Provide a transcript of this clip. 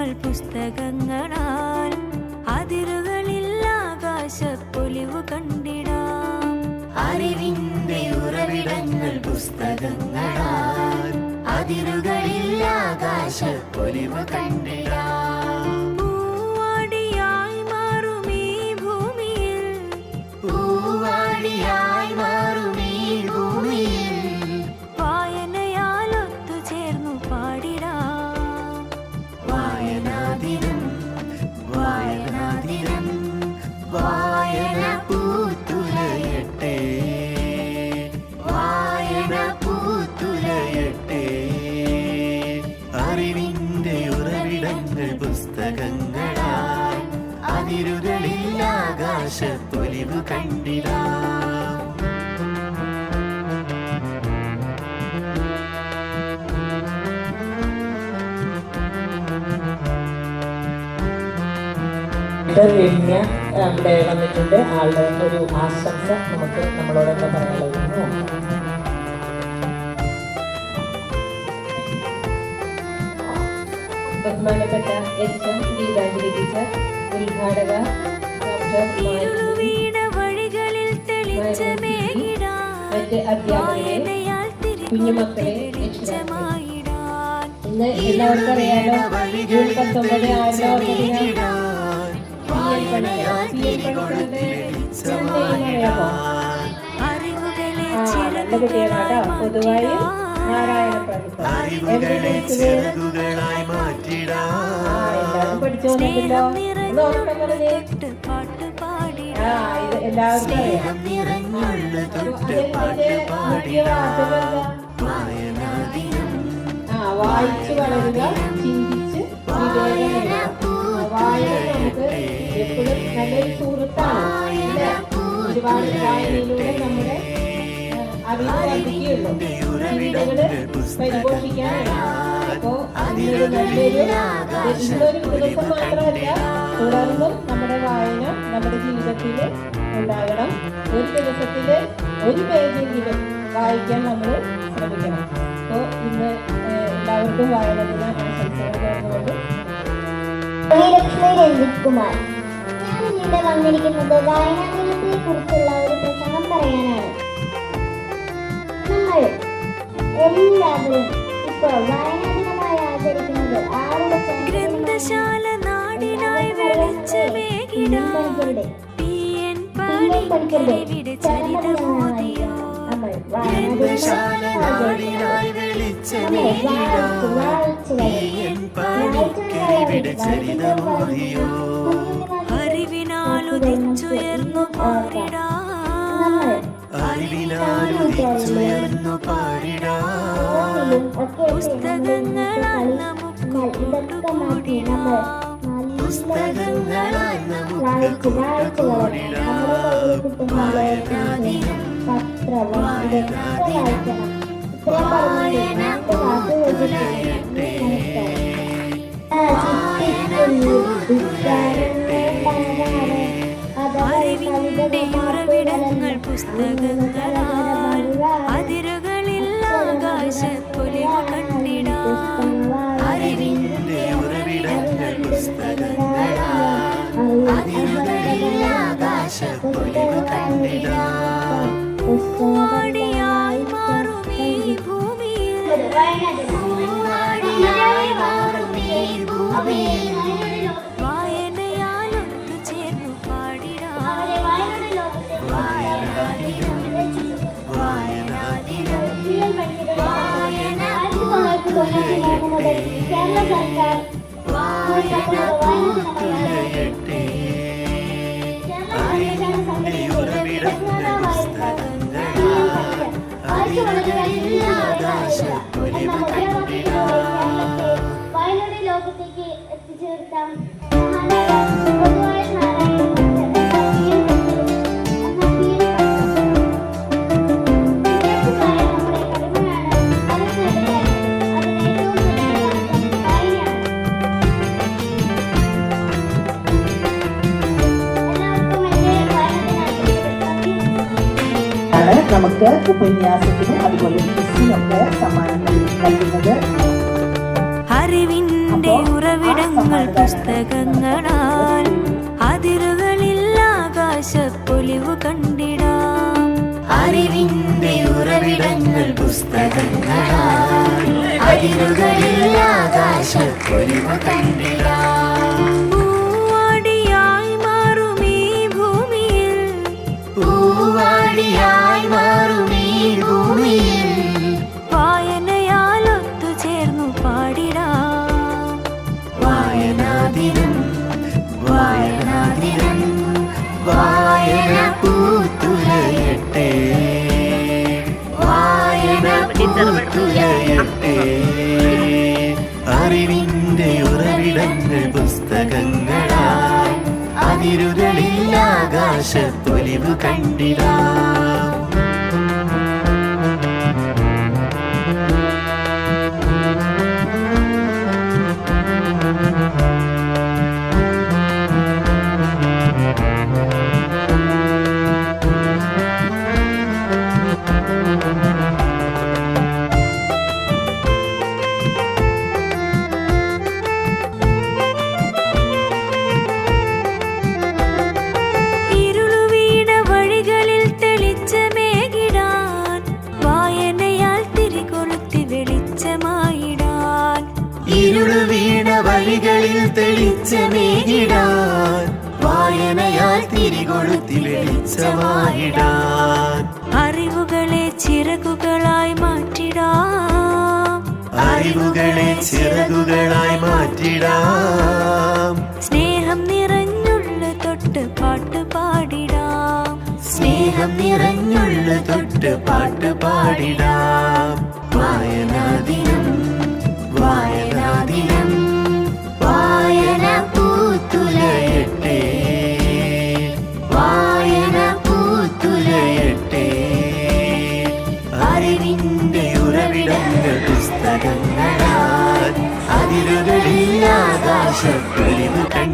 ഉറവിടങ്ങൾ പുസ്തകങ്ങളാൽ അതിരുകളിൽ ആകാശപ്പൊലിവ് കണ്ടിടാം. അറിവിന്റെ ഉറവിടങ്ങൾ പുസ്തകങ്ങളാൽ അതിരുകളിൽ ആകാശപ്പൊലിവ് കണ്ടിടാം. പുസ്തകങ്ങളാൽ അതിരുകളിൽ ആകാശത്തൊലിവ് കണ്ടിടാം ഇവിടെ വന്നിട്ടുണ്ട് ആളുടെ ഒരു ആശംസ നമുക്ക് നമ്മളോടൊക്കെ പറയാനുള്ളത് ബഹുമാനപ്പെട്ട എച്ച് എം ഗീതാഞ്ജലി ടീച്ചർ ഉദ്ഘാടക ഡോക്ടർ മറ്റ് അധ്യാപകരെ കുഞ്ഞുമക്കളെ ഇന്ന് എല്ലാവർക്കും അറിയാലോ ജൂൺ പത്തൊമ്പത് അറിവുകളെ പൊതുവായി എവിടെ പഠിച്ചത് മാറ്റിടാം. പാട്ട് അറിയാം. നിറഞ്ഞുള്ള തൊട്ട് അതിന്റെ മുഖ്യ വാക്കുകൾ വായിച്ചു വളരുക ചിന്തിച്ച് വിവേകം നേടുക. ആ, വായന നമുക്ക് എപ്പോഴും നല്ലൊരു സുഹൃത്താണ്. ഒരുപാട് വായനയിലൂടെ നമ്മുടെ ദിവസം മാത്രമല്ല തുടർന്നും നമ്മുടെ വായന നമ്മുടെ ജീവിതത്തിൽ ഉണ്ടാകണം. ഒരു ദിവസത്തിൽ ഒരു പേജെങ്കിലും വായിക്കാൻ നമ്മൾ ശ്രമിക്കണം. അപ്പോൾ ഇന്ന് എല്ലാവർക്കും വായന ദിന ആശംസകൾ നേർന്നുകൊണ്ട്. ശ്രീലക്ഷ്മി രഞ്ജിത് കുമാർ ഞാൻ ഇന്നിവിടെ വന്നിരിക്കുന്നത് വായനാ ദിനത്തെ കുറിച്ചുള്ള ഒരു പ്രസംഗം പറയാനാണ്. എല്ലാവരും ഇപ്പോൾ വായനാദിനമായി ആചരിക്കുന്നത് ഗ്രന്ഥശാല നാടിനായി നമ്മൾ ഗ്രന്ഥശാല അറിവിനാലുദിച്ചുയർന്നു പാടിടാം. പുസ്തകങ്ങളാൽ നമുക്ക് പുസ്തകങ്ങളാൽ നമുക്ക് കൂട്ടുകൂടിടാം വായനാദിനം വായന അറിവിന്റെ ഉറവിടങ്ങൾ പുസ്തകങ്ങളാൽ അതിരുകളിൽ ആകാശപ്പൊലിവ് കണ്ടിടാം. അറിവിന്റെ ഉറവിടങ്ങൾ പുസ്തകങ്ങളാൽ അതിരുകളിൽ ആകാശപ്പൊലിവ് കണ്ടിടാം. പൂവാടിയായി മാറും ഭൂമിയിൽ. വായനാദിനം മാറും ഈ ഭൂമിയിൽ. കേരള സർക്കാർ വായന പൂത്തുലയട്ടെ അറിവിന്റെ ഉറവിടങ്ങൾ പുസ്തകങ്ങളാൽ ആകാശപ്പൊലിവ് കണ്ടിടാം വായനയുടെ ലോകത്തേക്ക് എത്തിച്ചേർത്താം നമുക്ക് ഉപന്യാസത്തിന് അതുപോലെ ക്വിസിനൊക്കെ സമ്മാനം നൽകുന്നത്. അറിവിന്റെ ഉറവിടങ്ങൾ ഉറവിടങ്ങൾ പുസ്തകങ്ങളാൽ അതിരുകളിൽ ആകാശപ്പൊലിവ് കണ്ടിടാം. അറിവിന്റെ ഉറവിടങ്ങൾ പുസ്തകങ്ങളാൽ അതിരുകളിൽ ആകാശപ്പൊലിവ് കണ്ടിടാം. വായന പൂത്തുലയട്ടെ വായന പൂത്തുലയട്ടെ അറിവിന്റെ ഉറവിടങ്ങൾ പുസ്തകങ്ങളായി അതിരുകളിൽ ആകാശത്തൊലിവ് കണ്ടിടാം. ഇരുളു വീണ വഴികളിൽ തെളിച്ചമേകിടാൻ തിരികൊളുത്തി വെളിച്ചമായിടാൻ അറിവുകളെ ചിറകുകളായി മാറ്റിടാം. അറിവുകളെ ചിറകുകളായി മാറ്റിടാം. സ്നേഹം നിറഞ്ഞുള്ള തൊട്ട് പാട്ട് പാടിടാം. സ്നേഹം നിറഞ്ഞുള്ള തൊട്ട് പാട്ട് പാടിടാം. വായനാദിനം വായനാദിനം വായന പൂത്തുലയട്ടെ. പുസ്തകങ്ങളാൽ അതിരുകളിൽ ആകാശത്തൊലിവ് കണ്ടിടാം